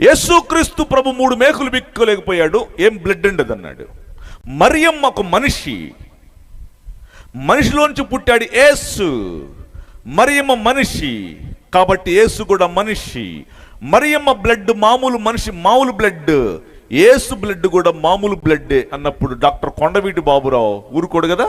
యేసుక్రీస్తు ప్రభు మూడు మేకులు బిక్కోలేకపోయాడు ఏం బ్లడ్ ఉండదు అన్నాడు మరియమ్మ ఒక మనిషి మనిషిలోంచి పుట్టాడు యేసు. మరియమ్మ మనిషి కాబట్టి యేసు కూడా మనిషి. మరియమ్మ బ్లడ్ మామూలు మనిషి మామూలు బ్లడ్ ఏసు బ్లడ్ కూడా మామూలు బ్లడ్ అన్నప్పుడు డాక్టర్ కొండవీటి బాబురావు ఊరుకోడు కదా?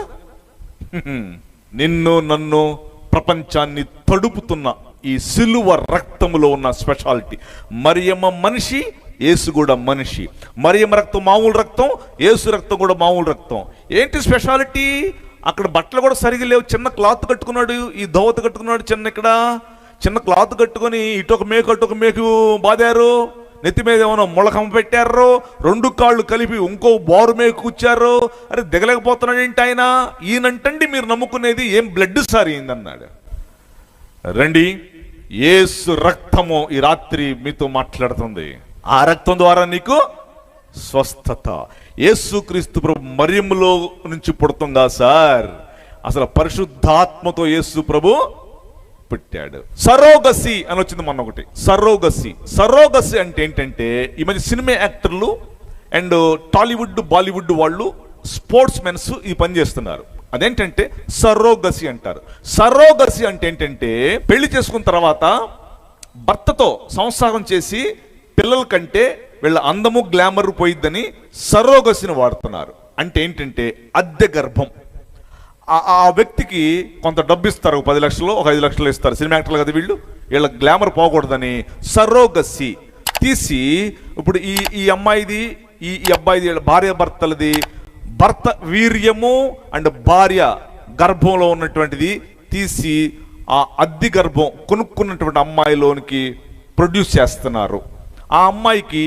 నిన్ను నన్ను ప్రపంచాన్ని తడుపుతున్న ఈ సిలువ రక్తములో ఉన్న స్పెషాలిటీ. మరియమ్మ మనిషి ఏసు కూడా మనిషి. మరియమ్మ రక్తం మామూలు రక్తం ఏసు రక్తం కూడా మామూలు రక్తం. ఏంటి స్పెషాలిటీ? అక్కడ బట్టలు కూడా సరిగా లేవు. చిన్న క్లాత్ కట్టుకున్నాడు ఈ దోవత కట్టుకున్నాడు చిన్న ఇక్కడ. చిన్న క్లాత్ కట్టుకొని ఇటు ఒక మేకు అటు ఒక మేకు బాదారు. నెత్తి మీద ఏమైనా ముళకం పెట్టారు? రెండు కాళ్ళు కలిపి ఇంకో బారు మీద కూర్చారు. అరే దిగలేకపోతున్నాడు ఏంటి ఆయన? ఈయనంటండి మీరు నమ్ముకునేది ఏం బ్లడ్ సార్ అయిందన్నాడు. రండి. ఏసు రక్తము ఈ రాత్రి మీతో మాట్లాడుతుంది. ఆ రక్తం ద్వారా నీకు స్వస్థత. యేసుక్రీస్తు ప్రభు మరియములో నుంచి పుడుతుందా సార్? అసలు పరిశుద్ధాత్మతో యేసు ప్రభు పుట్టాడు. సరోగసి అని వచ్చింది మొన్న ఒకటి. సరోగసి. సరోగసి అంటే ఏంటంటే ఈ మధ్య సినిమా యాక్టర్లు అండ్ టాలీవుడ్ బాలీవుడ్ వాళ్ళు స్పోర్ట్స్ మెన్స్ ఈ పని చేస్తున్నారు. అదేంటంటే సరోగసి అంటారు. సరోగసి అంటే ఏంటంటే పెళ్ళి చేసుకున్న తర్వాత భర్తతో సంసారం చేసి పిల్లల కంటే వీళ్ళ అందము గ్లామర్ పోయిద్దని సరోగసిని వాడుతున్నారు. అంటే ఏంటంటే అద్దె గర్భం. ఆ- వ్యక్తికి కొంత డబ్బు ఇస్తారు ఒక పది లక్షలు ఒక ఐదు లక్షలు ఇస్తారు. సినిమా యాక్టర్లు కదా వీళ్ళు? వీళ్ళ గ్లామర్ పోకూడదని సరోగసి తీసి ఇప్పుడు ఈ ఈ అమ్మాయిది ఈ ఈ అబ్బాయిది వీళ్ళ భార్య భర్తలది భర్త వీర్యము అండ్ భార్య గర్భంలో ఉన్నటువంటిది తీసి ఆ అద్దె గర్భం కొనుక్కున్నటువంటి అమ్మాయిలోనికి ప్రొడ్యూస్ చేస్తున్నారు. ఆ అమ్మాయికి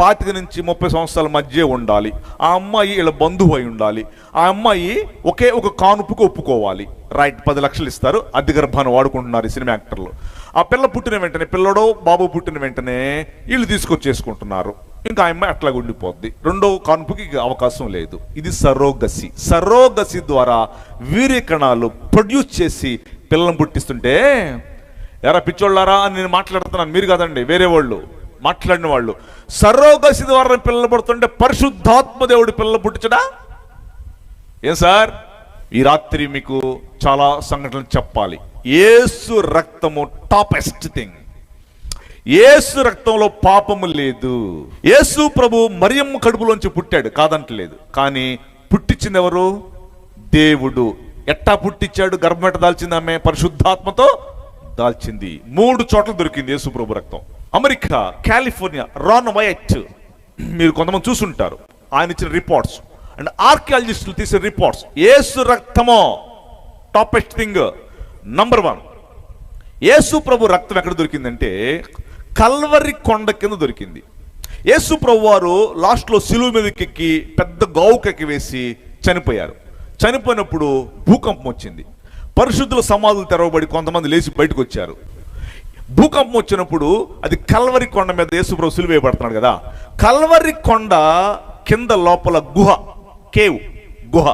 పాతిక నుంచి ముప్పై సంవత్సరాల మధ్య ఉండాలి. ఆ అమ్మాయి వీళ్ళ బంధువు అయి ఉండాలి. ఆ అమ్మాయి ఒకే ఒక కానుపుకు ఒప్పుకోవాలి. రైట్ పది లక్షలు ఇస్తారు. అద్దె గర్భాన్ని వాడుకుంటున్నారు సినిమా యాక్టర్లు. ఆ పిల్ల పుట్టిన వెంటనే పిల్లడో బాబు పుట్టిన వెంటనే వీళ్ళు తీసుకొచ్చేసుకుంటున్నారు. ఇంకా ఆ అమ్మాయి అట్లా ఉండిపోద్ది. రెండో కాన్పుకి అవకాశం లేదు. ఇది సరోగసి. సరోగసి ద్వారా వీర్య కణాలు ప్రొడ్యూస్ చేసి పిల్లలను పుట్టిస్తుంటే ఎరా పిచ్చోళ్ళారా అని నేను మాట్లాడుతున్నాను. మీరు కాదండి వేరే వాళ్ళు మాట్లాడిన వాళ్ళు. సరోగసి ద్వారా పిల్లలు పుడుతుంటే పరిశుద్ధాత్మ దేవుడు పిల్లలు పుట్టించడా? ఏం సార్? ఈ రాత్రి మీకు చాలా సంఘటనలు చెప్పాలి. ఏసు రక్తము టాపెస్ట్ థింగ్. ఏసు రక్తంలో పాపము లేదు. యేసు ప్రభు మరియమ్మ కడుపులోంచి పుట్టాడు కాదంటలేదు. కానీ పుట్టించింది ఎవరు దేవుడు. ఎట్టా పుట్టించాడు? గర్భమెట దాల్చింది ఆమె? పరిశుద్ధాత్మతో దాల్చింది. మూడు చోట్ల దొరికింది యేసు ప్రభు రక్తం. America California Ron Wyatt. మీరు కొంతమంది చూసుంటారు. ఆయన ఇచ్చిన రిపోర్ట్స్ అండ్ ఆర్కియాలజిస్టులు తీసిన reports Yesu రక్తమో? Toppest thing. Number one Yesu ప్రభు రక్తం ఎక్కడ దొరికిందంటే కల్వరి కొండ కింద దొరికింది. యేసు ప్రభు వారు లాస్ట్లో సిలువు మీదకెక్కి పెద్ద గావుకెక్కి వేసి చనిపోయారు. చనిపోయినప్పుడు భూకంపం వచ్చింది. పరిశుద్ధుల సమాధులు తెరవబడి కొంతమంది లేచి బయటకు వచ్చారు భూకంపం వచ్చినప్పుడు అది కల్వరి కొండ మీద యేసుప్రభు సిలువు వేయబడుతున్నాడు కదా. కల్వరి కొండ కింద లోపల గుహ కేవ్ గుహ.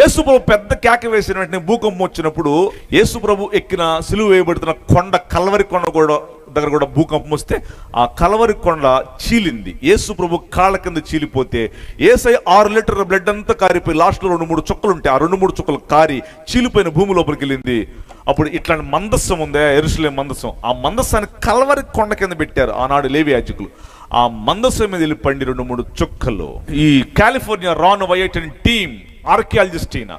యేసుప్రభు పెద్ద కేక వేసిన వెంటనే భూకంపం వచ్చినప్పుడు యేసుప్రభు ఎక్కిన సిలువు వేయబడుతున్న కొండ కల్వరి కొండ కూడా దగ్గర కూడా భూకంపం వస్తే ఆ కలవరి కొండ చీలింది. యేసుప్రభు కాళ్ళ కింద చీలిపోతే ఏసై ఆరు లీటర్ల బ్లడ్ అంతా కారిపోయి లాస్ట్లో రెండు మూడు చుక్కలు ఉంటాయి ఆ రెండు మూడు చుక్కలు కారి చీలిపోయిన భూమి లోపలికి వెళ్ళింది. అప్పుడు ఇట్లాంటి మందస్సం ఉందే ఎరుసలేం మందస్సం ఆ మందస్సాన్ని కలవరి కొండ కింద పెట్టారు ఆనాడు లేవి యాజకులు. ఆ మందస్సం మీద వెళ్ళి పండి రెండు మూడు చుక్కలు. ఈ California Ron Wyatt and team archaeologist ఈయన.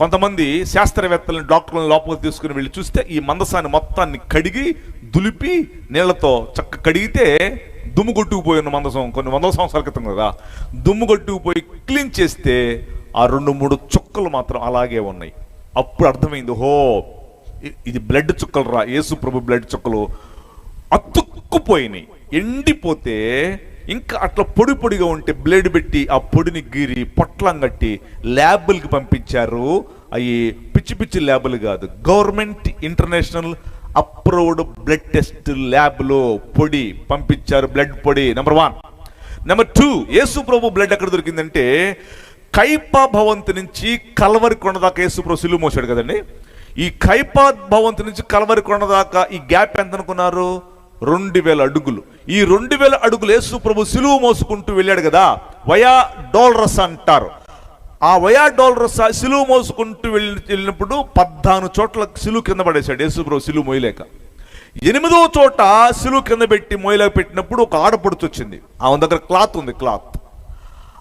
కొంతమంది శాస్త్రవేత్తలను డాక్టర్లను లోపలికి తీసుకుని వెళ్ళి చూస్తే ఈ మందసాన్ని మొత్తాన్ని కడిగి దులిపి నీళ్ళతో చక్క కడిగితే దుమ్ము కొట్టుకుపోయి ఉన్న మందసం కొన్ని వందల సంవత్సరాల క్రితం కదా. దుమ్ము కొట్టుకుపోయి క్లీన్ చేస్తే ఆ రెండు మూడు చుక్కలు మాత్రం అలాగే ఉన్నాయి. అప్పుడు అర్థమైంది హో ఇది బ్లడ్ చుక్కలు రా. యేసు ప్రభు బ్లడ్ చుక్కలు అతుక్కుపోయినాయి. ఎండిపోతే ఇంకా అట్లా పొడి పొడిగా ఉంటే బ్లేడ్ పెట్టి ఆ పొడిని గీరి పొట్లం కట్టి ల్యాబులకి పంపించారు. అవి పిచ్చి పిచ్చి ల్యాబులు కాదు government international approved blood test ల్యాబ్లో పొడి పంపించారు బ్లడ్ పొడి. Number one number two Yesu ప్రభు బ్లడ్ ఎక్కడ దొరికిందంటే కైపా భవంతి నుంచి కలవరి కొండ దాకా యేసు ప్రభు మోసాడు కదండి. ఈ కైపా భవంతి నుంచి కలవరి కొండ దాకా ఈ గ్యాప్ ఎంత అనుకున్నారు రెండు వేల అడుగులు. ఈ రెండు వేల అడుగులు యేసు ప్రభు సిలువు మోసుకుంటూ వెళ్ళాడు కదా వయా డోల్రస్ అంటారు. ఆ వయా డోల్రస్ సిలువు మోసుకుంటూ వెళ్ళి వెళ్ళినప్పుడు పద్నాలుగు చోట్ల సిలువు కింద పడేశాడు యేసు ప్రభు సిలువు మోయలేక. ఎనిమిదో చోట సిలువు కింద పెట్టి మోయలేక పెట్టినప్పుడు ఒక ఆడపడుచు వచ్చింది. ఆమె దగ్గర క్లాత్ ఉంది క్లాత్.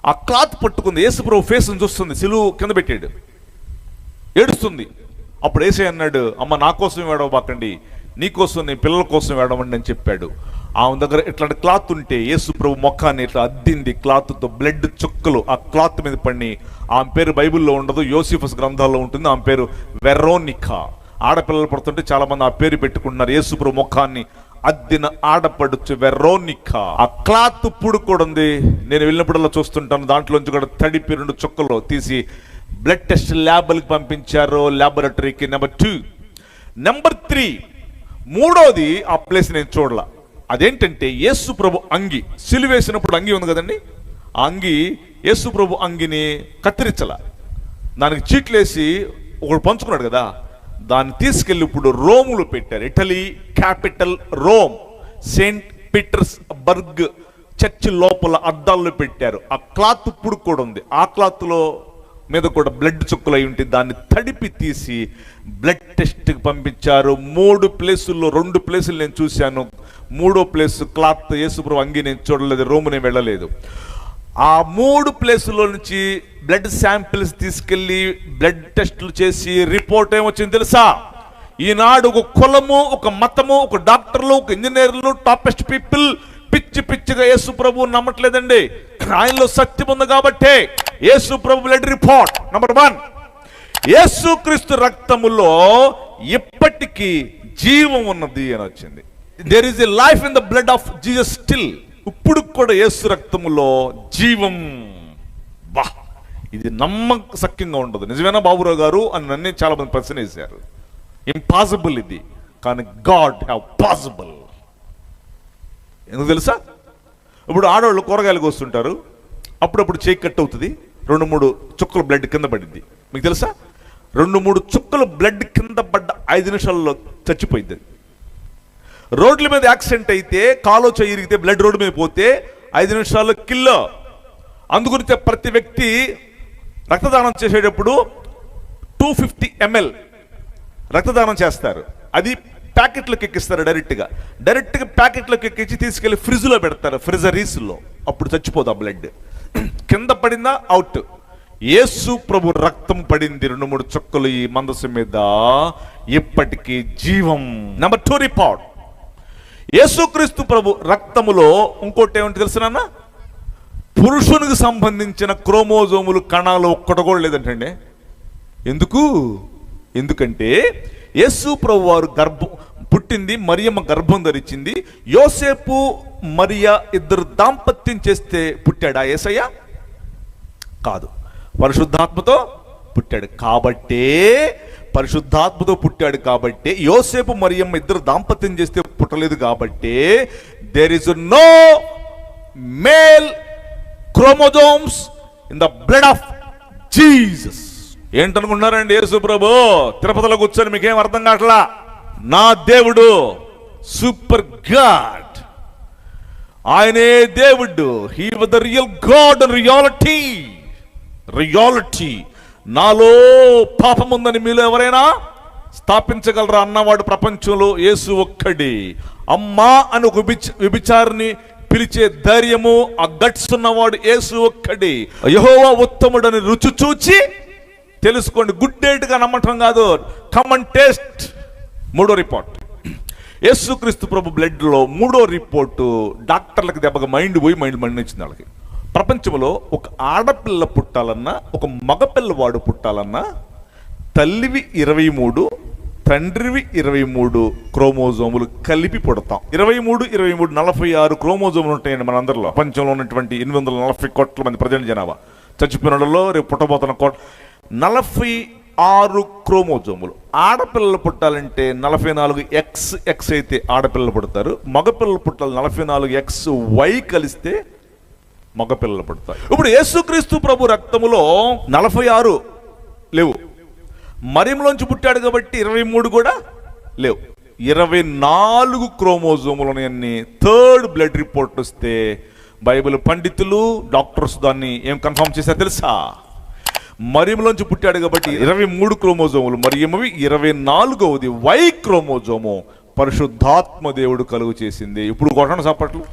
ఆ క్లాత్ పట్టుకుంది యేసు ప్రభు ఫేస్ చూస్తుంది సిలువు కింద పెట్టాడు. ఏడుస్తుంది. అప్పుడు ఏసే అన్నాడు అమ్మ నా కోసం ఏడవబాకండి. నీకోసం నీ పిల్లల కోసం ఏడవండి అని చెప్పాడు. ఆమె దగ్గర ఇట్లాంటి క్లాత్ ఉంటే యేసు ప్రభు మొక్కాన్ని ఇట్లా అద్దింది. క్లాత్తో బ్లడ్ చుక్కలు ఆ క్లాత్ మీద పడి ఆమె పేరు బైబిల్లో ఉండదు యోసిఫస్ గ్రంథాల్లో ఉంటుంది. ఆమె పేరు వెరోనికా. ఆడపిల్లలు పడుతుంటే చాలా మంది ఆ పేరు పెట్టుకుంటున్నారు. యేసుప్రభు ముఖాన్ని అద్దిన ఆడపడుచు వెరోనికా. ఆ క్లాత్ ఇప్పుడు కూడా ఉంది. నేను వెళ్ళినప్పుడల్లా చూస్తుంటాను. దాంట్లోంచి కూడా తడిపి రెండు చుక్కలు తీసి బ్లడ్ టెస్ట్ ల్యాబ్లకు పంపించారు. ల్యాబొరేటరీకి నెంబర్ టూ నెంబర్ త్రీ మూడోది ఆ ప్లేస్ నేను చూడాల. అదేంటంటే యేసు ప్రభు అంగి సిలువేసినప్పుడు అంగి ఉంది కదండి? ఆ అంగి యేసు ప్రభు అంగిని కత్తిరించల. దానికి చీట్లేసి ఒకడు పంచుకున్నాడు కదా? దాన్ని తీసుకెళ్ళి ఇప్పుడు రోములు పెట్టారు. Italy capital Rome Saint Petersburg church లోపల అద్దాల్లో పెట్టారు. ఆ క్లాత్ ఇప్పుడు కూడా ఉంది. ఆ క్లాత్లో మీద కూడా బ్లడ్ చుక్కలు అయి ఉంటే దాన్ని తడిపి తీసి బ్లడ్ టెస్ట్కి పంపించారు. మూడు ప్లేసుల్లో రెండు ప్లేసులు నేను చూశాను. మూడో ప్లేస్ క్లాత్ యేసుప్రభు అంగి నేను చూడలేదు రోము నేను వెళ్ళలేదు. ఆ మూడు ప్లేసుల్లో నుంచి బ్లడ్ శాంపిల్స్ తీసుకెళ్ళి బ్లడ్ టెస్టులు చేసి రిపోర్ట్ ఏమొచ్చింది తెలుసా? ఈనాడు ఒక కులము ఒక మతము ఒక డాక్టర్లు ఒక ఇంజనీర్లు టాపెస్ట్ పీపుల్ పిచ్చి పిచ్చిగా యేసు ప్రభు నమ్మట్లేదండి. ఆయనలో సత్యం ఉంది కాబట్టే యేసు ప్రభు blood report number one Yesu Kristu రక్తములో ఇప్పటికీ జీవం ఉన్నది అని వచ్చింది. There is a life in the blood of Jesus still ఇప్పుడు కూడా యేసు రక్తములో జీవం. బా! ఇది నమ్మసక్యంగా ఉండదు. నిజమేనా బాబురావు గారు? అని నన్నే చాలా మంది ప్రశ్న వేశారు. ఇంపాసిబుల్ ఇది. కానీ గాడ్ హ్యావ్ పాసిబుల్ ఎందుకు తెలుసా? ఇప్పుడు ఆడవాళ్ళు కూరగాయలు కోస్తుంటారు అప్పుడప్పుడు చేయి కట్ అవుతుంది. రెండు మూడు చుక్కలు బ్లడ్ కింద పడింది. మీకు తెలుసా? రెండు మూడు చుక్కలు బ్లడ్ కింద పడ్డ ఐదు నిమిషాల్లో చచ్చిపోయింది రోడ్ల మీద యాక్సిడెంట్ అయితే కాలో ఇరిగితే బ్లడ్ రోడ్డు మీద పోతే ఐదు నిమిషాల్లో కిల్లో. అందుగురించి ప్రతి వ్యక్తి రక్తదానం చేసేటప్పుడు టూ ఫిఫ్టీ ఎంఎల్ రక్తదానం చేస్తారు. అది ప్యాకెట్లకు ఎక్కిస్తారు డైరెక్ట్గా. డైరెక్ట్గా ప్యాకెట్లకు ఎక్కించి తీసుకెళ్ళి ఫ్రిడ్జ్లో పెడతారు ఫ్రిజరీస్లో అప్పుడు చచ్చిపోదు బ్లడ్? కింద పడిందా? అవుట్. యేసు ప్రభు రక్తం పడింది రెండు మూడు చుక్కలు ఈ మందసు మీద. ఇప్పటికీ జీవం. నెంబర్ టూ రిపోర్ట్ యేసుక్రీస్తు ప్రభు రక్తములో ఇంకోటి ఏమిటి తెలుసునా పురుషునికి సంబంధించిన క్రోమోజోములు కణాలు ఒక్కటి కూడా లేదంటండి. ఎందుకు? ఎందుకంటే యేసు ప్రభు వారు గర్భం పుట్టింది మరియమ్మ గర్భం ధరించింది. యోసేపు మరియ ఇద్దరు దాంపత్యం చేస్తే పుట్టాడా ఏసయ్య? కాదు. పరిశుద్ధాత్మతో పుట్టాడు. కాబట్టే పరిశుద్ధాత్మతో పుట్టాడు కాబట్టి యోసేపు మరియమ్మ ఇద్దరు దాంపత్యం చేస్తే పుట్టలేదు కాబట్టి there is no male chromosomes in the blood of Jesus ఏంటనుకున్నారండి Yesu ప్రభు తిరుపతిలో కూర్చొని మీకేం అర్థం కావట్లా? నా దేవుడు సూపర్ గాడ్. ఆయనే దేవుడు. He the real god reality reality నాలో పాపం ఉందని మీలో ఎవరైనా స్థాపించగలరా అన్నవాడు ప్రపంచంలో? యేసు ఒక్కడి. అమ్మా అని ఒక విభిచారిని పిలిచే ధైర్యము ఆ గట్స్ ఉన్నవాడు యేసు ఒక్కడి. యహోవా ఉత్తముడని రుచి చూచి తెలుసుకోండి. గుడ్గా నమ్మటం కాదు. కమన్ టేస్ట్ మూడో రిపోర్ట్. యేసుక్రీస్తు ప్రభు బ్లడ్లో మూడో రిపోర్టు డాక్టర్లకు దెబ్బగా మైండ్ పోయి మైండ్ మండించింది వాళ్ళకి. ప్రపంచంలో ఒక ఆడపిల్ల పుట్టాలన్నా ఒక మగపిల్లవాడు పుట్టాలన్నా తల్లివి ఇరవై మూడు తండ్రివి ఇరవై మూడు క్రోమోజోములు కలిపి పుడతాం. ఇరవై మూడు ఇరవై మూడు నలభై ఆరు క్రోమోజోములు ఉంటాయండి మన అందరిలో. ప్రపంచంలో ఉన్నటువంటి ఎనిమిది వందల నలభై కోట్ల మంది ప్రజల జనాభా. చచ్చిపోయిన రేపు పుట్టబోతున్న కోట్ నలభై ఆరు క్రోమోజోములు. ఆడపిల్లలు పుట్టాలంటే నలభై నాలుగు ఎక్స్ ఎక్స్ అయితే ఆడపిల్లలు పుడతారు. మగపిల్లలు పుట్టాలి నలభై నాలుగు ఎక్స్ వై కలిస్తే మగపిల్లలు పుడతారు. ఇప్పుడు యేసుక్రీస్తు ప్రభు రక్తములో నలభై ఆరు లేవు. మరియంలోంచి పుట్టాడు కాబట్టి ఇరవై మూడు కూడా లేవు. ఇరవై నాలుగు క్రోమోజోములు ఉన్నాయని థర్డ్ బ్లడ్ రిపోర్ట్ వస్తే బైబిల్ పండితులు డాక్టర్స్ దాన్ని ఏం కన్ఫర్మ్ చేశారు తెలుసా? మరియములోంచి పుట్టాడు కాబట్టి ఇరవై మూడు క్రోమోజోములు. మరియమవి ఇరవై నాలుగవది వై క్రోమోజోము పరిశుద్ధాత్మ దేవుడు కలుగు చేసింది. ఇప్పుడు కొట్టండి చప్పట్లు